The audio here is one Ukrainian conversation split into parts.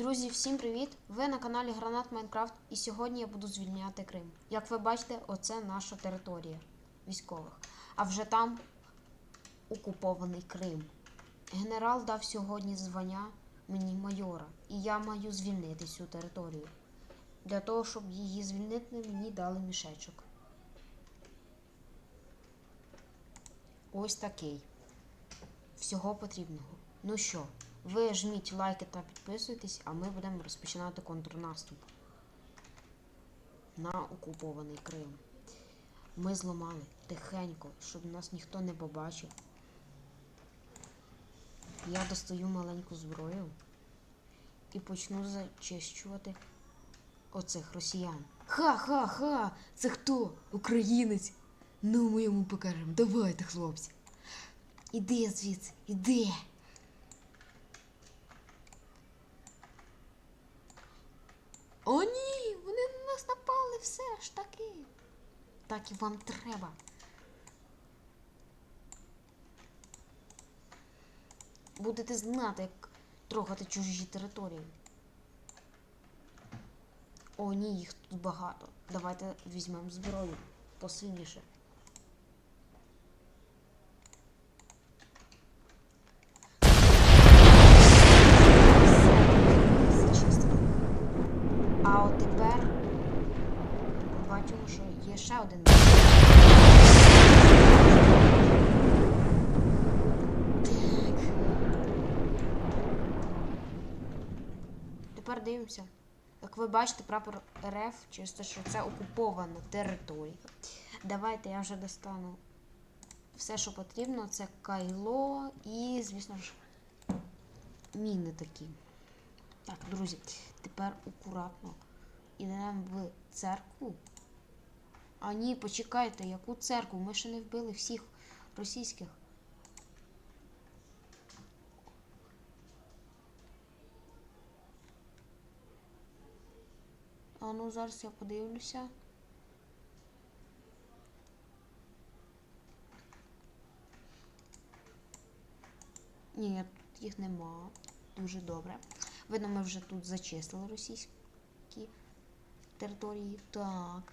Друзі, всім привіт! Ви на каналі Гранат Майнкрафт і сьогодні я буду звільняти Крим. Як ви бачите, оце наша територія військових. А вже там окупований Крим. Генерал дав сьогодні звання мені майора, і я маю звільнити цю територію. Для того, щоб її звільнити, мені дали мішечок. Ось такий. Всього потрібного. Ну що, ви жміть лайки та підписуйтесь, а ми будемо розпочинати контрнаступ на окупований Крим. Ми зламали тихенько, щоб нас ніхто не побачив. Я достаю маленьку зброю і почну зачищувати оцих росіян. Ха-ха-ха! Це хто? Українець? Ну, ми йому покажемо. Давайте, хлопці. Іди звідси, іди. О, ні! Вони на нас напали все ж таки. Так і вам треба. Будете знати, як трогати чужі території. О, ні, їх тут багато. Давайте візьмемо зброю посильніше. Все, зачистили. А от тепер бачимо, що є ще один. Так. Тепер дивимося. Як ви бачите, прапор РФ через те, що це окупована територія. Давайте я вже достану все, що потрібно. Це кайло і, звісно ж, міни такі. Так, друзі, тепер акуратно. Ідемо в церкву. А ні, почекайте, яку церкву? Ми ще не вбили всіх російських. А ну зараз я подивлюся. Ні, тут їх нема. Дуже добре. Видно, ми вже тут зачистили російські території. Так.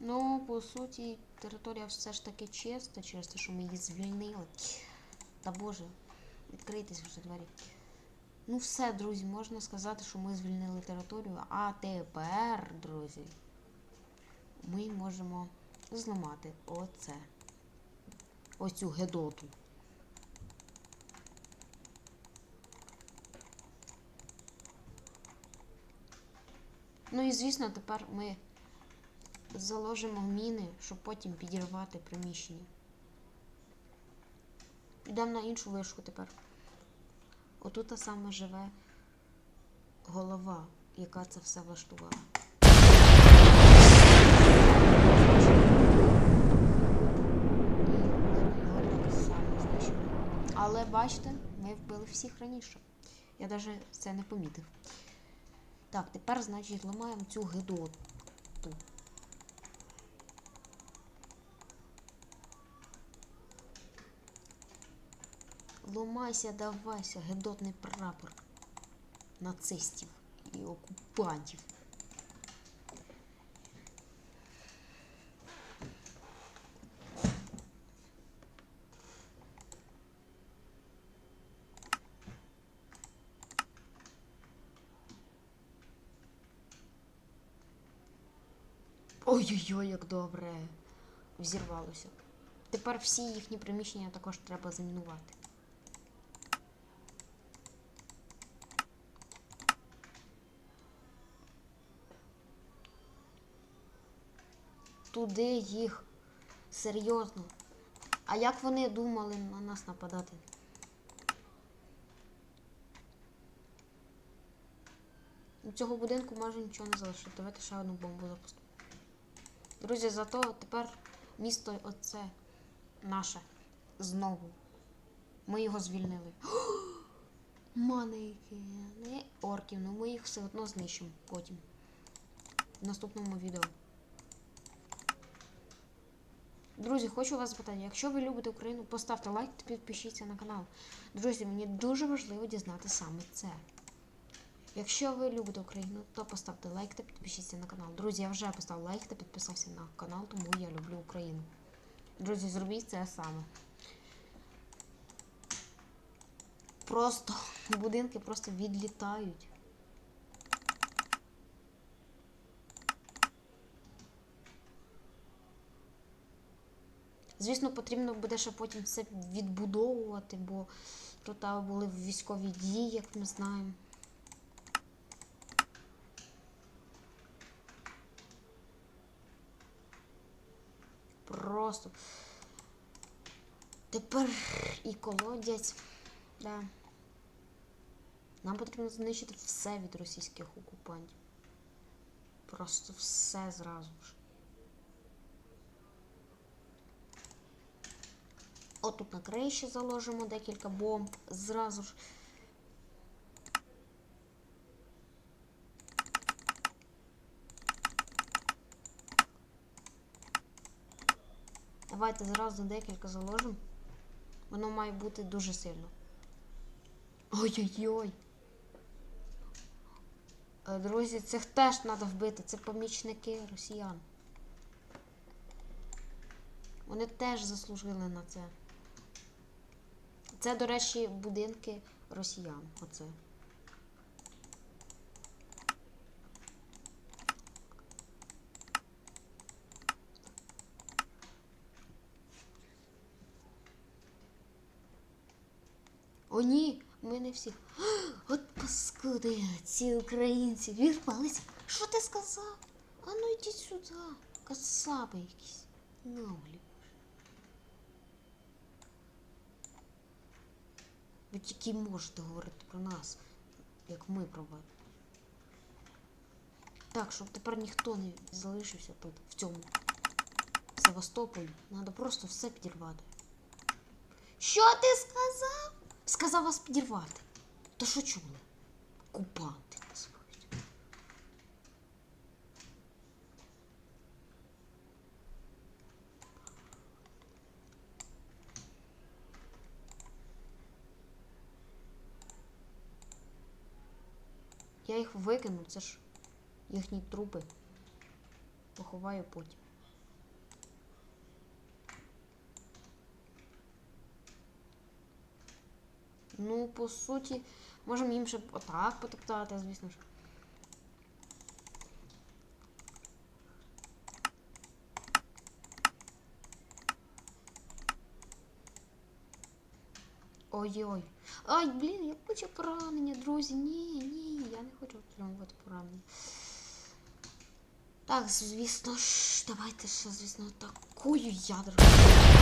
Ну, по суті, територія все ж таки чиста, через те, що ми її звільнили. Та боже, відкрийтесь вже двері. Ну все, друзі, можна сказати, що ми звільнили територію. А тепер, друзі, ми можемо зламати оце. Ось цю гедоту. Ну і звісно, тепер ми заложимо міни, щоб потім підірвати приміщення. Йдемо на іншу вишку тепер. Отут саме живе голова, яка це все влаштувала. Але бачите, ми вбили всіх раніше. Я навіть це не помітив. Так, тепер, значить, ламаємо цю гидоту. Ломайся, давайся, гидотний прапор нацистів і окупантів. Ой-ой-ой, як добре взірвалося. Тепер всі їхні приміщення також треба замінувати. Туди їх серйозно. А як вони думали на нас нападати? У цього будинку майже нічого не залишити. Давайте ще одну бомбу запустимо. Друзі, зато тепер місто оце наше знову. Ми його звільнили. Маники, орків, ну ми їх все одно знищимо потім. В наступному відео. Друзі, хочу вас запитати, якщо ви любите Україну, поставте лайк та підпишіться на канал. Друзі, мені дуже важливо дізнати саме це. Якщо ви любите Україну, то поставте лайк та підпишіться на канал. Друзі, я вже поставив лайк та підписався на канал, тому я люблю Україну. Друзі, зробіть це саме. Просто будинки просто відлітають. Звісно, потрібно буде ще потім все відбудовувати, бо тут були військові дії, як ми знаємо. Просто. Тепер і колодязь. Да. Нам потрібно знищити все від російських окупантів. Просто все зразу ж. Отут на криші заложимо декілька бомб зразу ж. Давайте зразу декілька заложимо. Воно має бути дуже сильно. Ой-ой-ой. Е, Друзі, цих теж треба вбити. Це помічники росіян. Вони теж заслужили на це. Це, до речі, будинки росіян. Оце. О, ні, ми не всі. От паскуди, ці українці вірвалися. Що ти сказав? А ну йдіть сюди. Кацапи якісь. Ну, Ви тільки можете говорити про нас, як ми про вас. Так, щоб тепер ніхто не залишився тут, в цьому Севастополі. Треба просто все підірвати. Що ти сказав? Сказав вас підірвати. Та що чули? Купанти Я їх викину, це ж їхні трупи. Поховаю потім. Ну, по суті, можемо їм ще отак потоптати, звісно ж. Ой-ой. Ай, блін, я хочу поранення, друзі. Ні, ні, я не хочу отримувати поранення. Так, звісно ж, давайте ще, звісно, такою ядеркою.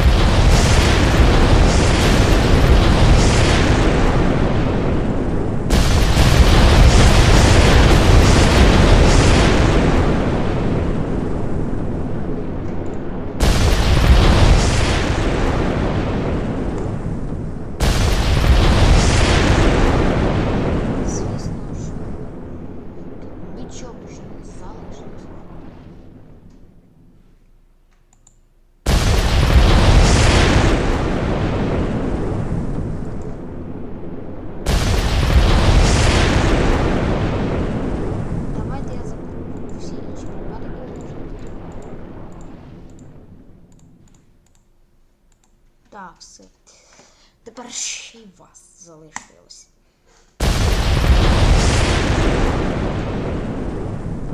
Тепер ще й вас залишилось.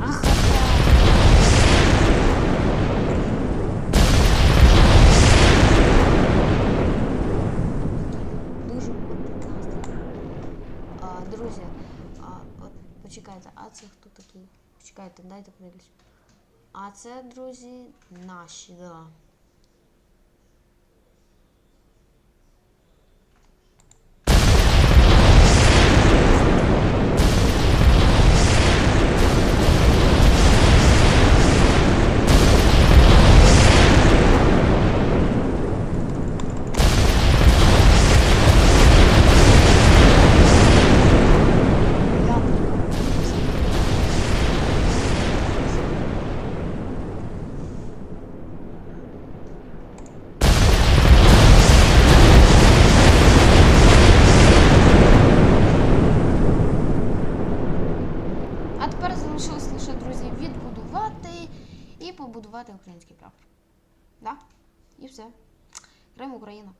Ах, Дуже буде настрій. А, друзі, а, от почекайте, а це хто такий? Почекайте, дайте подивлюсь. А це, друзі, наші, да. І побудувати український прапор. Да? І все. Крим Україна.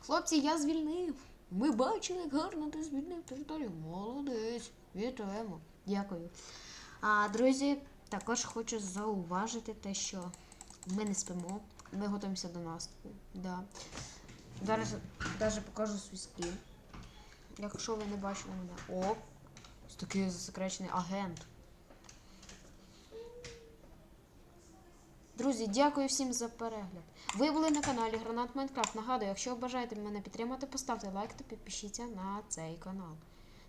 Хлопці, я звільнив. Ми бачили, як гарно ти звільнив територію. Молодець. Вітаємо. Дякую. А, друзі, також хочу зауважити те, що ми не спимо. Ми готуємося до наступу. Да. Зараз навіть покажу свій скін. Якщо ви не бачили мене. О! Ось такий засекречений агент. Друзі, дякую всім за перегляд. Ви були на каналі Гранат Майнкрафт. Нагадую, якщо бажаєте мене підтримати, поставте лайк та підпишіться на цей канал.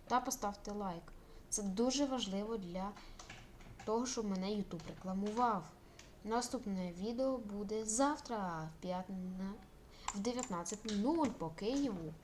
Та поставте лайк. Це дуже важливо для того, щоб мене YouTube рекламував. Наступне відео буде завтра в 19.00 по Києву.